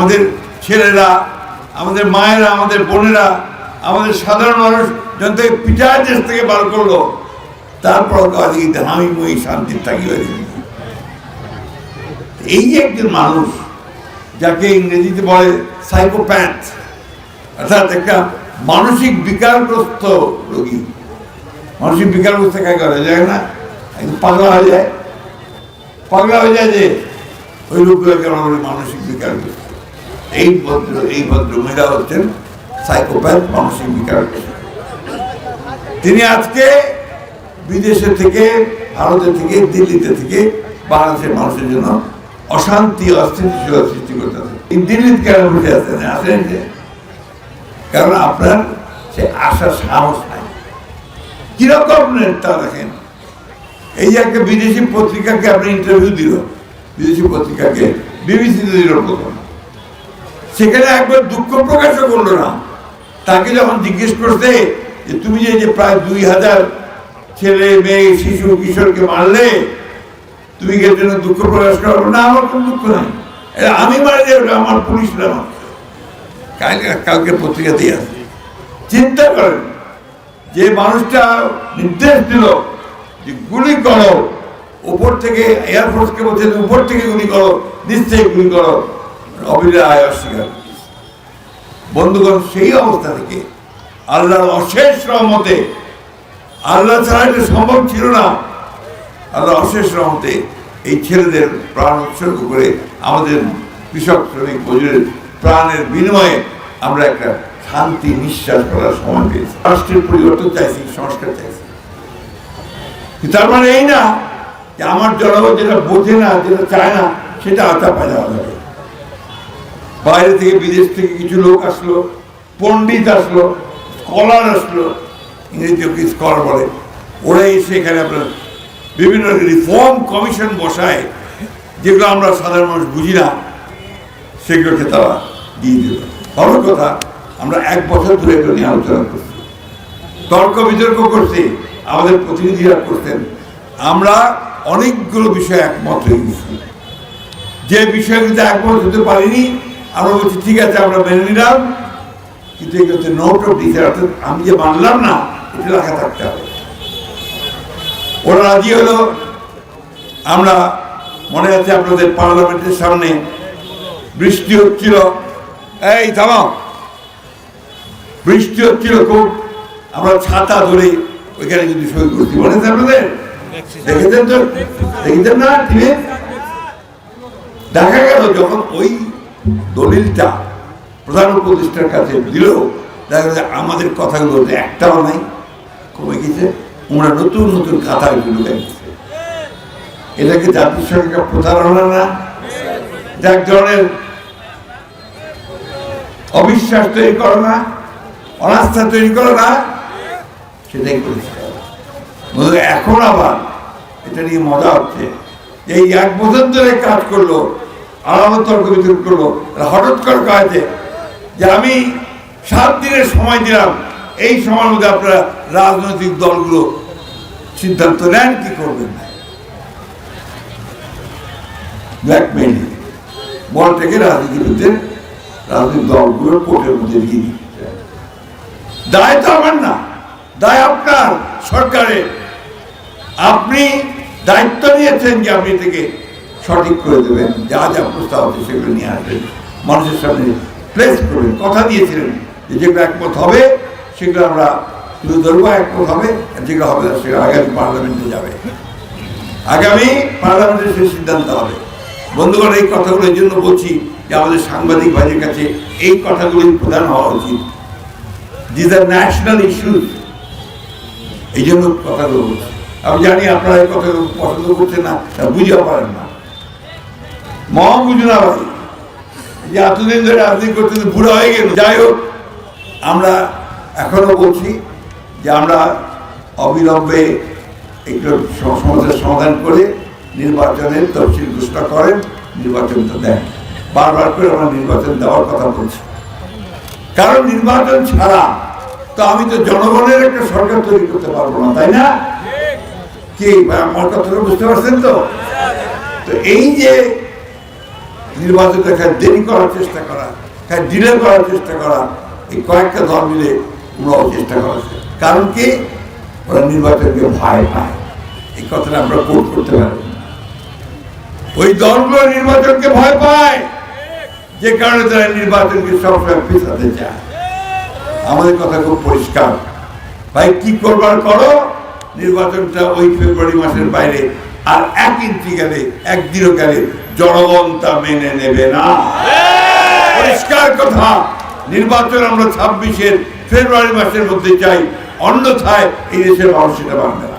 আমাদের ছেলেরা, আমাদের মায়েরা, আমাদের বোনেরা, আমাদের সাধারণ মানুষ যখন থেকে পিঠার দেশ থেকে বার করল তারপর কিন্তু আমি মই শান্তির থাকি। এই যে একজন মানুষ, যাকে ইংরেজিতে বলে সাইকোপ্যাথ অর্থাৎ একটা মানসিক বিকারগ্রস্ত রোগী। মানসিক বিকারগ্রস্ত কাকে করা যায় না? একদম পাগলা হয়ে যায়। পাগলা হয়ে যায় যে ওই লোকগুলোকে আমরা মানসিক বিকারগ্রস্ত। এই ভদ্র এই ভদ্র মহিলা হচ্ছেন সাইকোপ্যাথ মানসিক বিকারগ্রস্ত তিনি আজকে বিদেশে থেকে, ভারতে থেকে, দিল্লিতে থেকে বাংলাদেশের মানুষের জন্য অশান্তি, অস্থিতিশীলতা সৃষ্টি করতে হবে এই দিল্লিতে কেন বসে আছেন? আসেন যে। কারণ আপনার সে আসার সাহস নাই। কীরকম নেতা দেখেন। এই যে একটা বিদেশি পত্রিকাকে আপনি ইন্টারভিউ দিল, বিদেশি পত্রিকাকে, বিবিসিতে দিল প্রথম। সেখানে একবার দুঃখ প্রকাশও করল না। তাকে যখন জিজ্ঞেস করতে যে, তুমি যে প্রায় দুই হাজার ছেলে, মেয়ে, শিশু, কিশোরকে মারলে, তুমি কি জন্য দুঃখ প্রকাশ করো? না, আমার কোনো দুঃখ নাই। আমি মারি ওটা আমার পুলিশ না কালকে কালকে দিয়ে আসে চিন্তা করেন, যে মানুষটা নির্দেশ দিল যে গুলি করো উপর থেকে এয়ারফোর্সকে বলছে উপর থেকে গুলি করো থেকে গুলি করো। অবিরা আয় অস্বীকার বন্ধুগণ, সেই অবস্থা থেকে আল্লাহর অশেষ রহমতে, আল্লাহ ছাড়া এটা সম্ভব ছিল না। আল্লাহ অশেষ রহমতে এই ছেলেদের প্রাণ উৎসর্গ করে আমাদের কৃষক শ্রমিক মজুরের প্রাণের বিনিময়ে আমরা একটা শান্তি, নিঃশ্বাস করার সময় পেয়েছি। রাষ্ট্রের পরিবর্তন চাইছি, সংস্কার চাইছি। তার মানে এই না যে আমার জনগণ যেটা বোঝে না, যেটা চায় না, সেটা আতা পায় দেওয়া যাবে বাইরে থেকে বিদেশ থেকে কিছু লোক আসলো, পণ্ডিত আসলো, স্কলার আসলো ইংরেজি ওকে স্কলার বলে। ওরা এসে এখানে আপনার বিভিন্ন রিফর্ম কমিশন বসায়, যেগুলো আমরা সাধারণ মানুষ বুঝি না, সেগুলোকে তারা দিয়ে দিল। ভালো কথা, আমরা এক বছর ধরে এগুলো নিয়ে আলোচনা করছি। তর্ক বিতর্ক করছি, আমাদের প্রতিনিধিরা করতেন আমরা অনেকগুলো বিষয়ে একমত হয়ে গেছি। যে বিষয়গুলোতে একমত হতে পারিনি আমরা বলছি, ঠিক আছে, আমরা মেনে নিলাম। কিন্তু এগুলো হচ্ছে নোট অফ ডিসাইড অর্থাৎ আমি যে মানলাম না, এটা লেখা থাকতে হবে। ওরা রাজি হলো। আমরা, মনে আছে আপনাদের পার্লামেন্টের সামনে বৃষ্টি হচ্ছিল। এই, থামাও। বৃষ্টি হচ্ছিল খুব। আমরা ছাতা ধরে ওইখানে কিন্তু সই করছি মনে আছে আপনাদের? দেখেছেন তো? দেখেছেন না? টিভি দেখা গেল যখন ওই দলিলটা প্রধান উপদেষ্টার কাছে দিল দেখা গেল যে আমাদের কথাগুলো একটাও নাই। কমে গেছে। ওরা নতুন নতুন খাতা এগুলো গেছে এটাকে জাতিসংঘ প্রতারণা না? এক ধরনের অবিশ্বাস তৈরি করো না? অনাস্থা তৈরি করো না? সেটাই করেছে। এখন আবার এটা নিয়ে মজা হচ্ছে। এই এক বছর ধরে কাজ করল হঠাৎ করে কাজে যে আমি সাত দিনের সময় দিলাম, এই সময়ের মধ্যে আপনারা রাজনৈতিক দলগুলো সিদ্ধান্ত নেন কি করবেন ব্ল্যাকমেইল বলটাকে রাজনীতিবিদদের রাজনৈতিক দলগুলোর কোর্টের মধ্যে দিচ্ছে দায় তো আমার না, দায় আপনার সরকারের। আপনি দায়িত্ব নিয়েছেন যে আপনি থেকে সঠিক করে দেবেন, যা যা প্রস্তাব আছে সেগুলো নিয়ে আসবেন। মানুষের সামনে প্লেস করবেন, কথা দিয়েছিলেন যে যেগুলো একমত হবে, সেগুলো আমরা তুলে ধরবো, একমত হবে যেগুলো হবে না, সেগুলো আগামী পার্লামেন্টে যাবে। আগামী পার্লামেন্টে সে সিদ্ধান্ত হবে। বন্ধুগণ, এই কথাগুলো এই জন্য বলছি যে আমাদের সাংবাদিক ভাইদের কাছে এই কথাগুলি প্রধান হওয়া উচিত। দিস আর ন্যাশনাল ইস্যুস এই জন্য কথাগুলো বলছি। আমি জানি আপনারা এই কথাগুলো পছন্দ করছেন না বুঝেও পারেন না। মহা বুঝু না যে এতদিন ধরে রাজনীতি করতে বুড়ো হয়ে গেল। যাই হোক আমরা এখনও বলছি যে আমরা অবিলম্বে একটু স- সমস্যার সমাধান করে নির্বাচনের তফসিল ঘোষণা করেন নির্বাচনটা দেন। বারবার করে আমরা নির্বাচন দেওয়ার কথা বলছি। কারণ নির্বাচন ছাড়া তো আমি তো জনগণের একটা সরকার তৈরি করতে পারব না তাই না? কি আমার কথাটা বুঝতে পারছেন তো? তো এই যে নির্বাচনটা খায়, দেরি করার চেষ্টা করা, খায়, ডিলে করার চেষ্টা করা, এই কয়েকটা দল মিলে ওরাও চেষ্টা করেছে কারণ কি? ওরা নির্বাচনকে ভয় পায়। এই কথাটা আমরা কোট করতে পারি। ওই দলগুলো নির্বাচনকে ভয় পায়। যে কারণে তারা নির্বাচনকে সবসময় পিছাতে চায়। আমাদের কথা খুব পরিষ্কার। ভাই, কি করবার করো? নির্বাচনটা ওই ফেব্রুয়ারি মাসের বাইরে আর এক ইঞ্চি গেলে এক গেলে জনগণ তা মেনে নেবে না পরিষ্কার কথা নির্বাচন আমরা ছাব্বিশের ফেব্রুয়ারি মাসের মধ্যে চাই অন্যথায় এই দেশের মানুষ সেটা।